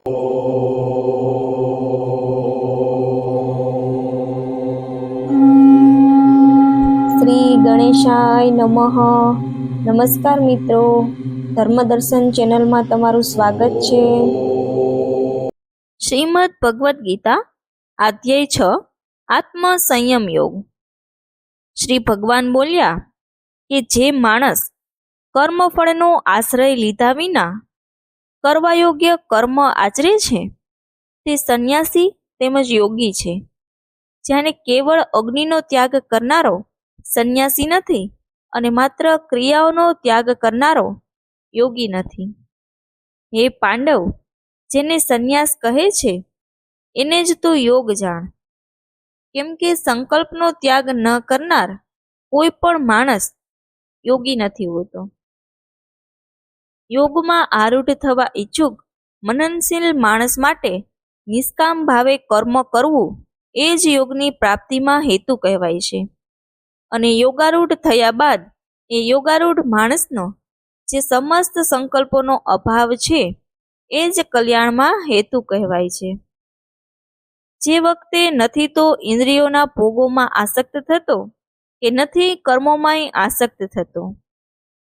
શ્રી ગણેશાય નમઃ. નમસ્કાર મિત્રો. ધર્મદર્શન ચેનલમાં તમારું સ્વાગત છે. શ્રીમદ ભગવદ્ ગીતા, અધ્યાય છ, આત્મ સંયમ યોગ. શ્રી ભગવાન બોલ્યા કે જે માણસ કર્મફળનો આશ્રય લીધા વિના કરવા યોગ્ય કર્મ આચરે છે? તે સંન્યાસી તેમજ યોગી છે. જેને કેવળ અગ્નિનો ત્યાગ કરનારો સંન્યાસી નથી અને માત્ર ક્રિયાઓનો ત્યાગ કરનારો યોગી નથી. હે પાંડવ, જેને સંન્યાસ કહે છે, એને જ તું યોગ જાણ. કેમ કે સંકલ્પનો ત્યાગ ન કરનાર કોઈ પણ માણસ યોગી નથી હોતો. યોગમાં આરૂઢ થવા ઈચ્છુક, મનનશીલ માણસ માટે નિષ્કામ ભાવે કર્મ કરવું એ જ યોગની પ્રાપ્તિમાં હેતુ કહેવાય છે. અને યોગારૂઢ થયા બાદ એ યોગારૂઢ માણસનો જે સમસ્ત સંકલ્પોનો અભાવ છે એ જ કલ્યાણમાં હેતુ કહેવાય છે. જે વખતે નથી તો ઇન્દ્રિયોના ભોગોમાં આસક્ત થતો કે નથી કર્મોમાંય આસક્ત થતો.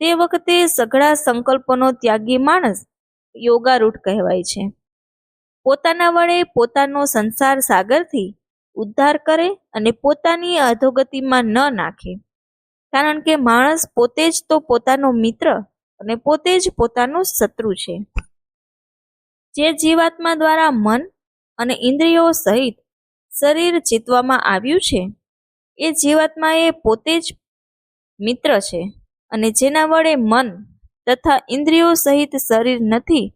તે વખતે સઘળા સંકલ્પોનો ત્યાગી માણસ યોગારૂઢ કહેવાય છે. પોતાના વડે પોતાનો સંસાર સાગરથી ઉદ્ધાર કરે અને પોતાની અધોગતિમાં ન નાખે. કારણ કે માણસ પોતે જ તો પોતાનો મિત્ર અને પોતે જ પોતાનો શત્રુ છે. જે જીવાત્મા દ્વારા મન અને ઇન્દ્રિયો સહિત શરીર જીતવામાં આવ્યું છે, એ જીવાત્મા એ પોતે જ મિત્ર છે. અને જેના વડે મન તથા ઇન્દ્રિયો સહિત શરીર નથી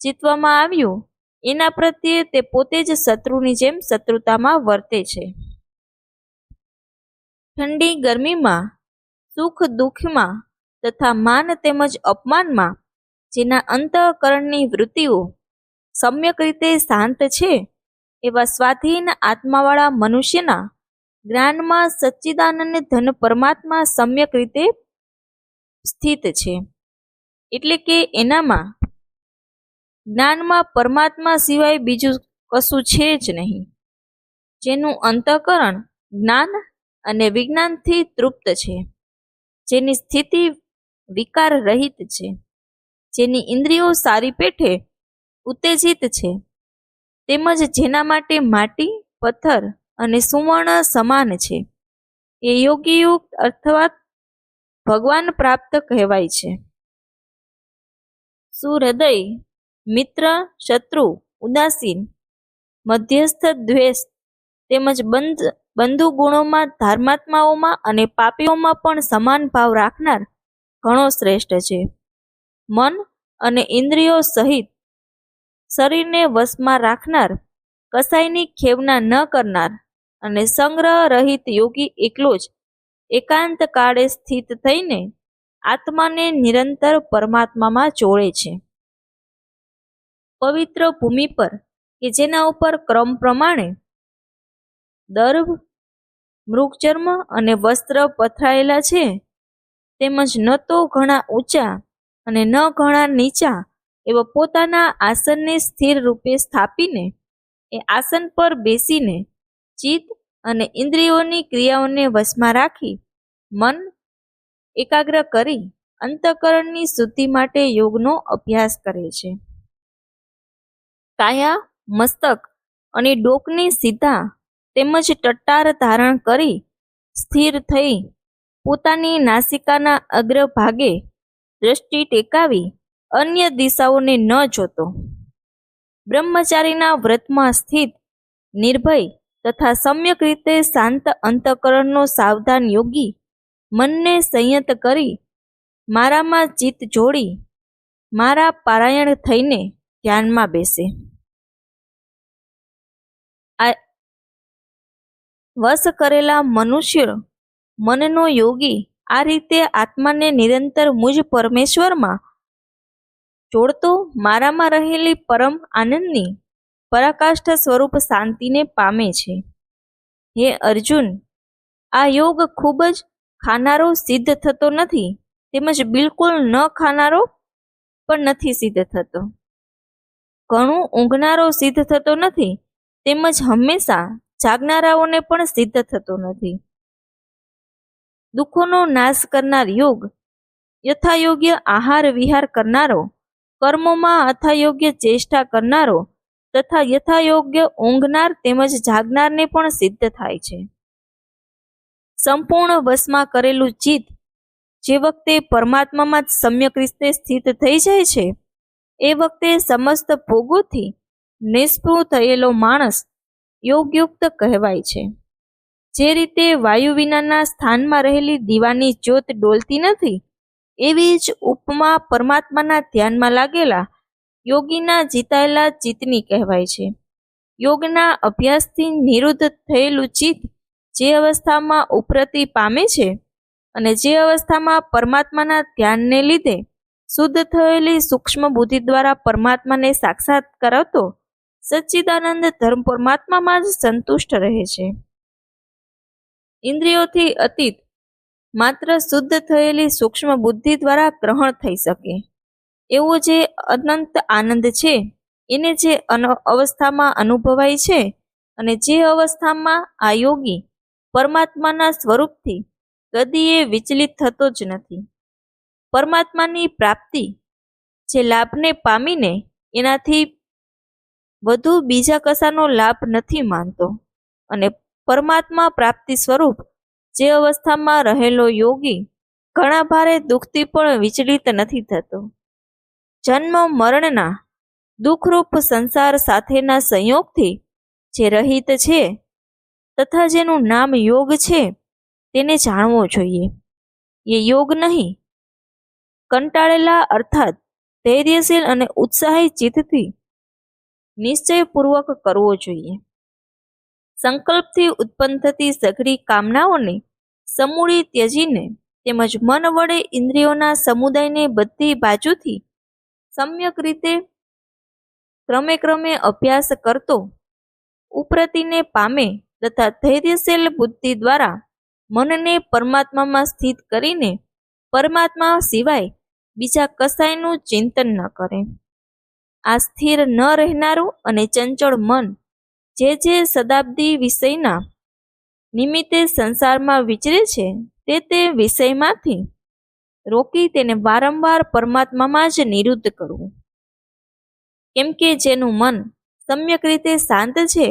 જીતવામાં આવ્યું, એના પ્રત્યે તે પોતે જ શત્રુની જેમ શત્રુતામાં વર્તે છે. ઠંડી ગરમીમાં, સુખ દુઃખમાં તથા માન તેમજ અપમાનમાં જેના અંતઃકરણની વૃત્તિઓ સમ્યક રીતે શાંત છે, એવા સ્વાધીન આત્માવાળા મનુષ્યના જ્ઞાનમાં સચ્ચિદાનંદ ધન પરમાત્મા સમ્યક રીતે સ્થિત છે. એટલે કે એનામાં જ્ઞાનમાં પરમાત્મા સિવાય બીજું કશું છે જ નહીં. જેનું અંતઃકરણ જ્ઞાન અને વિજ્ઞાનથી તૃપ્ત છે. જેની સ્થિતિ વિકાર રહિત છે. જેની ઇન્દ્રિયો સારી પેઠે ઉત્તેજિત છે. તેમજ જેના માટે માટી, પથ્થર અને સુવર્ણ સમાન છે. એ યોગીયુક્ત અર્થાત ભગવાન પ્રાપ્ત કહેવાય છે. સુહૃદય, મિત્ર, શત્રુ, ઉદાસીન, મધ્યસ્થ, દ્વેષ તેમજ બંધ, બંધુ ગુણોમાં ધર્માત્માઓમાં અને પાપીઓમાં પણ સમાન ભાવ રાખનાર ઘણો શ્રેષ્ઠ છે. મન અને ઇન્દ્રિયો સહિત શરીરને વશમાં રાખનાર કસાયની ખેવના ન કરનાર અને સંગ્રહ રહિત યોગી એકલો જ એકાંત કાળે સ્થિત થઈને આત્માને નિરંતર પરમાત્મામાં જોડે છે. પવિત્ર ભૂમિ પર કે જેના ઉપર ક્રમ પ્રમાણે દર્ભ મૃગચર્મ અને વસ્ત્ર પથરાયેલા છે, તેમજ ન તો ઘણા ઊંચા અને ન ઘણા નીચા એવા પોતાના આસનને સ્થિર રૂપે સ્થાપીને એ આસન પર બેસીને ચિત્ત અને ઇન્દ્રિયોની ક્રિયાઓને વશમાં રાખી મન એકાગ્ર કરી અંતઃકરણની શુદ્ધિ માટે યોગનો અભ્યાસ કરે છે. કાયા, મસ્તક અને ડોકને સીધા તેમજ ટટ્ટાર ધારણ કરી સ્થિર થઈ પોતાની નાસિકાના અગ્રભાગે દ્રષ્ટિ ટેકાવી અન્ય દિશાઓને ન જોતો. બ્રહ્મચારીના વ્રતમાં સ્થિત નિર્ભય તથા સમ્યક રીતે શાંત અંતઃકરણનો સાવધાન યોગી મનને સંયત કરી મારામાં ચિત્ત જોડી મારા પારાયણ થઈને ધ્યાનમાં બેસે. આ વશ કરેલા મનુષ્ય મનનો યોગી આ રીતે આત્માને નિરંતર મુજ પરમેશ્વરમાં જોડતો મારામાં રહેલી પરમ આનંદની પરાકાષ્ઠ સ્વરૂપ શાંતિને પામે છે. હે અર્જુન, આ યોગ ખૂબ જ ખાનારો સિદ્ધ થતો નથી, તેમજ બિલકુલ ન ખાનારો પણ નથી સિદ્ધ થતો. ઘણું ઊંઘનારો સિદ્ધ થતો નથી, તેમજ હંમેશા જાગનારાઓને પણ સિદ્ધ થતો નથી. દુઃખોનો નાશ કરનાર યોગ, યથાયોગ્ય આહાર વિહાર કરનારો, કર્મોમાં અથાયોગ્ય ચેષ્ટા કરનારો તથા યથાયોગ્ય ઊંઘનાર તેમજ જાગનારને પણ સિદ્ધ થાય છે. સંપૂર્ણ વશમાં કરેલું ચિત્ત જે વખતે પરમાત્મામાં જ સમ્યક રીતે સ્થિત થઈ જાય છે, એ વખતે સમસ્ત ભોગોથી નિષ્પૃહ થયેલો માણસ યોગયુક્ત કહેવાય છે. જે રીતે વાયુ વિનાના સ્થાનમાં રહેલી દીવાની જ્યોત ડોલતી નથી, એવી જ ઉપમા પરમાત્માના ધ્યાનમાં લાગેલા યોગીના જીતાયેલા ચિત્તની કહેવાય છે. યોગના અભ્યાસથી નિરુદ્ધ થયેલું ચિત્ત જે અવસ્થામાં ઉપરતી પામે છે અને જે અવસ્થામાં પરમાત્માના ધ્યાનને લીધે શુદ્ધ થયેલી સૂક્ષ્મ બુદ્ધિ દ્વારા પરમાત્માને સાક્ષાત કરાવતો સચ્ચિદાનંદ ધર્મ પરમાત્મામાં જ સંતુષ્ટ રહે છે. ઇન્દ્રિયોથી અતીત માત્ર શુદ્ધ થયેલી સૂક્ષ્મ બુદ્ધિ દ્વારા ગ્રહણ થઈ શકે. એવો જે અનંત આનંદ છે, એને જે અવસ્થામાં અનુભવાય છે અને જે અવસ્થામાં આ યોગી પરમાત્માના સ્વરૂપથી કદીએ વિચલિત થતો જ નથી. પરમાત્માની પ્રાપ્તિ જે લાભને પામીને એનાથી વધુ બીજા કશાનો લાભ નથી માનતો અને પરમાત્મા પ્રાપ્તિ સ્વરૂપ જે અવસ્થામાં રહેલો યોગી ઘણા ભારે દુઃખથી પણ વિચલિત નથી થતો. જન્મ, મરણના દુઃખરૂપ સંસાર સાથેના સંયોગથી જે રહિત છે તથા જેનું નામ યોગ છે તેને જાણવો જોઈએ. એ યોગ નહીં, કંટાળેલા અર્થાત ધૈર્યશીલ અને ઉત્સાહી ચિત્તથી નિશ્ચયપૂર્વક કરવો જોઈએ. સંકલ્પથી ઉત્પન્ન થતી સઘળી કામનાઓને સમૂળી ત્યજીને તેમજ મન વડે ઇન્દ્રિયોના સમુદાયને બધી બાજુથી સમ્યક રીતે ક્રમે ક્રમે અભ્યાસ કરતો, ઉપરતીને પામે તથા ધૈર્યશીલ બુદ્ધિ દ્વારા મનને પરમાત્મામાં સ્થિત કરીને પરમાત્મા સિવાય બીજા કસાયનું ચિંતન ન કરે. આ સ્થિર ન રહેનારું અને ચંચળ મન જે જે શતાબ્દી વિષયના નિમિત્તે સંસારમાં વિચરે છે, તે તે વિષયમાંથી રોકી તેને વારંવાર પરમાત્મામાં જ નિરુદ્ધ કરવું કેમ કે જેનું મન સમ્યક રીતે શાંત છે,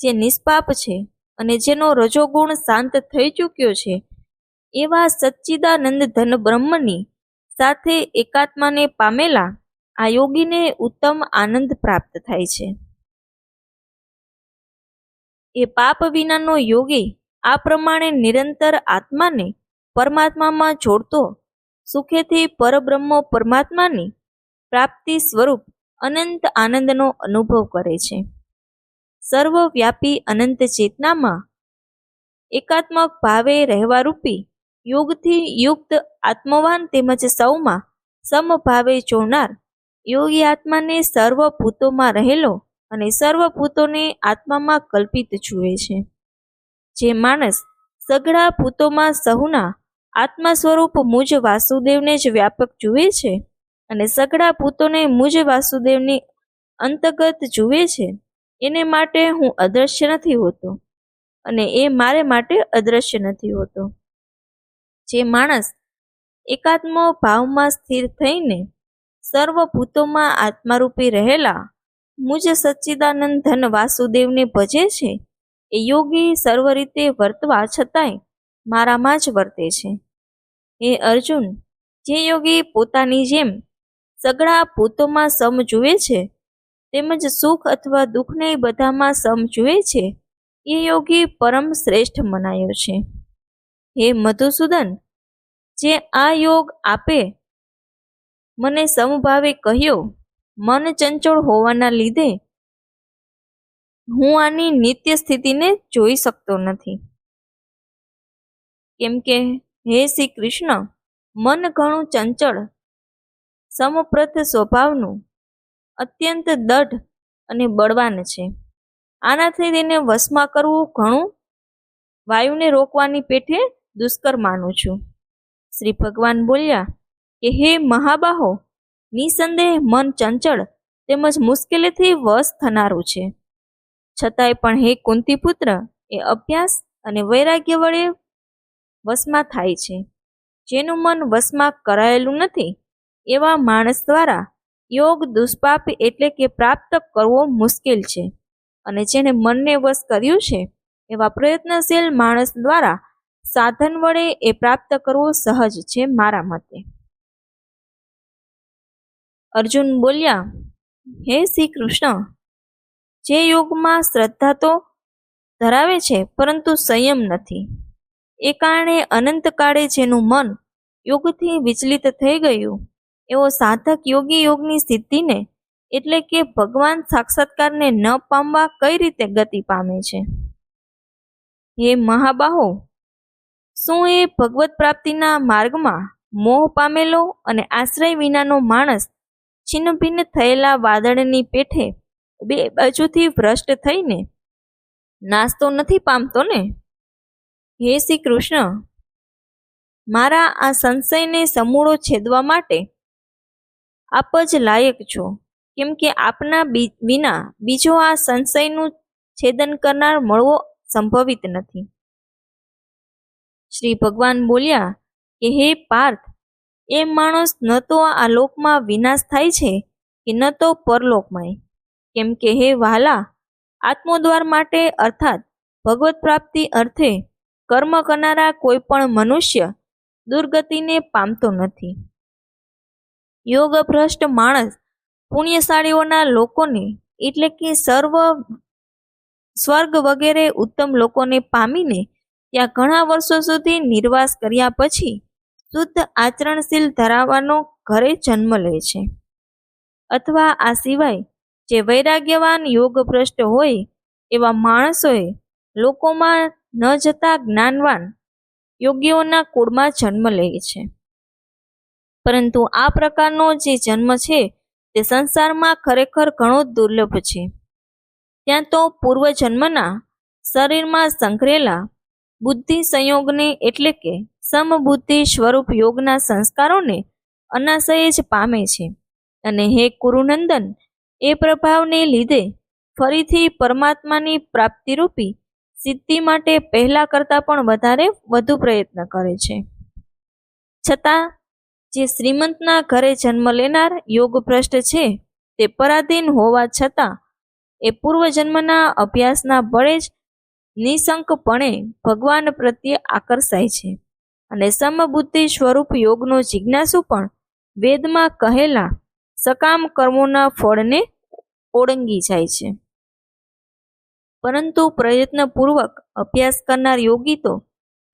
જે નિષ્પાપ છે અને જેનો રજોગુણ શાંત થઈ ચૂક્યો છે, એવા સચ્ચિદાનંદ ધન બ્રહ્મની સાથે એકાત્માને પામેલા આ યોગીને ઉત્તમ આનંદ પ્રાપ્ત થાય છે. એ પાપ વિનાનો યોગી આ પ્રમાણે નિરંતર આત્માને પરમાત્મામાં જોડતો સુખેથી પરબ્રહ્મ પરમાત્માની પ્રાપ્તિ સ્વરૂપ અનંત આનંદનો અનુભવ કરે છે. સર્વવ્યાપી અનંત ચેતનામાં એકાત્મક ભાવે રહેવારૂપી યોગથી યુક્ત આત્મવાન તેમજ સૌમાં સમભાવે જોનાર યોગી આત્માને સર્વ ભૂતોમાં રહેલો અને સર્વ ભૂતોને આત્મામાં કલ્પિત જુએ છે. જે માણસ સઘળા ભૂતોમાં સહુના આત્મા સ્વરૂપ મુજ વાસુદેવને જ વ્યાપક જુએ છે અને સઘળા ભૂતોને મુજ વાસુદેવની અંતર્ગત જુએ છે. એને માટે હું અદ્રશ્ય નથી હોતો અને એ મારે માટે અદ્રશ્ય નથી હોતો. જે માણસ એકાત્મ ભાવમાં સ્થિર થઈને સર્વ ભૂતોમાં આત્મારૂપી રહેલા મુજ સચ્ચિદાનંદ ધન વાસુદેવને ભજે છે, એ યોગી સર્વ રીતે વર્તવા છતાંય મારામાં જ વર્તે છે. હે અર્જુન, જે યોગી પોતાની જેમ સગળા ભૂતોમાં સમ જુએ છે, તેમજ સુખ અથવા દુઃખને બધામાં સમ જુએ છે, એ યોગી પરમ શ્રેષ્ઠ મનાયો છે. હે મધુસૂદન, જે આ યોગ આપે, મને સમભાવે કહ્યો, મન ચંચળ હોવાના લીધે હું આની નિત્ય સ્થિતિને જોઈ શકતો નથી. કેમ કે હે શ્રી કૃષ્ણ, મન ઘણું ચંચળ, સમપ્રથ સ્વભાવનું, અત્યંત દઢ અને બળવાન છે. આનાથી તેને વશમાં કરવું ઘણું વાયુને રોકવાની પેઠે દુષ્કર માનું છું. શ્રી ભગવાન બોલ્યા, કે હે મહાબાહો, નિસંદેહ મન ચંચળ તેમજ મુશ્કેલીથી વશ થનારું છે. છતાંય પણ હે કુંતીપુત્ર, એ અભ્યાસ અને વૈરાગ્ય વડે વશમાં થાય છે. જેનું મન વશમાં કરાયેલું નથી, એવા માણસ દ્વારા યોગ દુષ્પાપ એટલે કે પ્રાપ્ત કરવો મુશ્કેલ છે. અને જેણે મનને વશ કર્યું છે, એવા પ્રયત્નશીલ માણસ દ્વારા સાધન વડે એ પ્રાપ્ત કરવું સહજ છે મારા મતે. અર્જુન બોલ્યા, હે શ્રી કૃષ્ણ જે યોગમાં શ્રદ્ધા તો ધરાવે છે, પરંતુ સંયમ નથી. એ કારણે અનંતકાળે જેનું મન યોગથી વિચલિત થઈ ગયું, એવો સાધક યોગી યોગની સિદ્ધિને એટલે કે ભગવાન સાક્ષાત્કારને ન પામવા કઈ રીતે ગતિ પામે છે? હે મહાબાહો, શું એ ભગવત પ્રાપ્તિના માર્ગમાં મોહ પામેલો અને આશ્રય વિનાનો માણસ છિન્નભિન્ન થયેલા વાદળની પેઠે બે બાજુથી ભ્રષ્ટ થઈને નાસ્તો નથી પામતો ને? હે શ્રી કૃષ્ણ મારા આ સંશયને સમૂળો છેદવા માટે આપ જ લાયક છો, કેમ કે આપના વિના બીજો આ સંશયનું છેદન કરનાર મળવો સંભવિત નથી. શ્રી ભગવાન બોલ્યા, કે હે પાર્થ, એ માણસ ન તો આ લોકમાં વિનાશ થાય છે કે ન તો પરલોકમાં કેમ કે હે વહાલા, આત્મોદ્વાર માટે અર્થાત ભગવત પ્રાપ્તિ અર્થે કર્મ કરનારા કોઈ પણ મનુષ્ય દુર્ગતિને પામતો નથી. યોગ ભ્રષ્ટ માણસ પુણ્યશાળીઓના લોકોને એટલે કે સર્વ સ્વર્ગ વગેરે ઉત્તમ લોકોને પામીને ત્યાં ઘણા વર્ષો સુધી નિર્વાસ કર્યા પછી શુદ્ધ આચરણશીલ ધરાવવાનો ઘરે જન્મ લે છે. અથવા આ સિવાય જે વૈરાગ્યવાન યોગ ભ્રષ્ટ હોય એવા માણસોએ લોકોમાં ન જતા જ્ઞાનવાન યોગીઓના કુળમાં જન્મ લે છે. પરંતુ આ પ્રકારનો જે જન્મ છે, તે સંસારમાં ખરેખર ઘણો દુર્લભ છે. ત્યાં તો પૂર્વજન્મના શરીરમાં સંકળેલા બુદ્ધિ સંયોગને એટલે કે સમબુદ્ધિ સ્વરૂપ યોગના સંસ્કારોને અનાશય જ પામે છે. અને હે કુરુનંદન એ પ્રભાવને લીધે ફરીથી પરમાત્માની પ્રાપ્તિરૂપી સિદ્ધિ માટે પહેલા કરતાં પણ વધારે વધુ પ્રયત્ન કરે છે. છતાં, જે શ્રીમંતના ઘરે જન્મ લેનાર યોગભ્રષ્ટ છે, તે પરાધીન હોવા છતાં, એ પૂર્વજન્મના અભ્યાસના બળે જ નિસંકપણે ભગવાન પ્રત્યે આકર્ષાય છે અને સમબુદ્ધિ સ્વરૂપ યોગનો જિજ્ઞાસુ પણ વેદમાં કહેલા સકામ કર્મોના ફળને ઓળંગી જાય છે. પરંતુ પ્રયત્નપૂર્વક અભ્યાસ કરનાર યોગી તો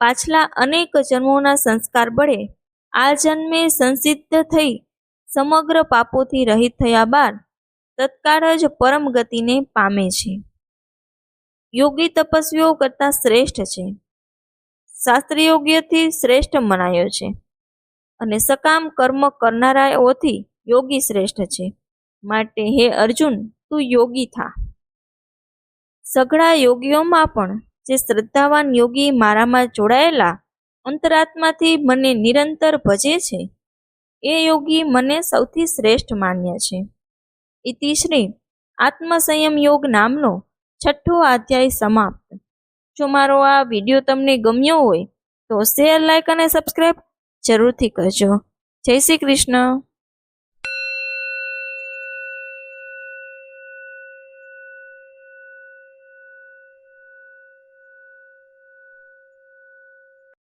પાછલા અનેક જન્મોના સંસ્કાર બળે આ જન્મે સંસિદ્ધ થઈ સમગ્ર પાપોથી રહિત થયા બાદ તત્કાળ જ પરમ ગતિને પામે છે. યોગી તપસ્વીઓ કરતાં શ્રેષ્ઠ છે. શાસ્ત્રયોગ્યથી શ્રેષ્ઠ મનાયો છે અને સકામ કર્મ કરનારાઓથી યોગી શ્રેષ્ઠ છે. માટે હે અર્જુન, તું યોગી થા. સઘળા યોગીઓમાં પણ જે શ્રદ્ધાવાન યોગી મારામાં જોડાયેલા અંતરાત્માથી મને નિરંતર ભજે છે, એ યોગી મને સૌથી શ્રેષ્ઠ માન્ય છે. ઇતિશ્રી આત્મસંયમ યોગ નામનો છઠ્ઠો અધ્યાય સમાપ્ત. જો મારો આ વીડિયો તમને ગમ્યો હોય તો શેર લાઇક અને સબસ્ક્રાઈબ જરૂરથી કરજો. જય શ્રી કૃષ્ણ.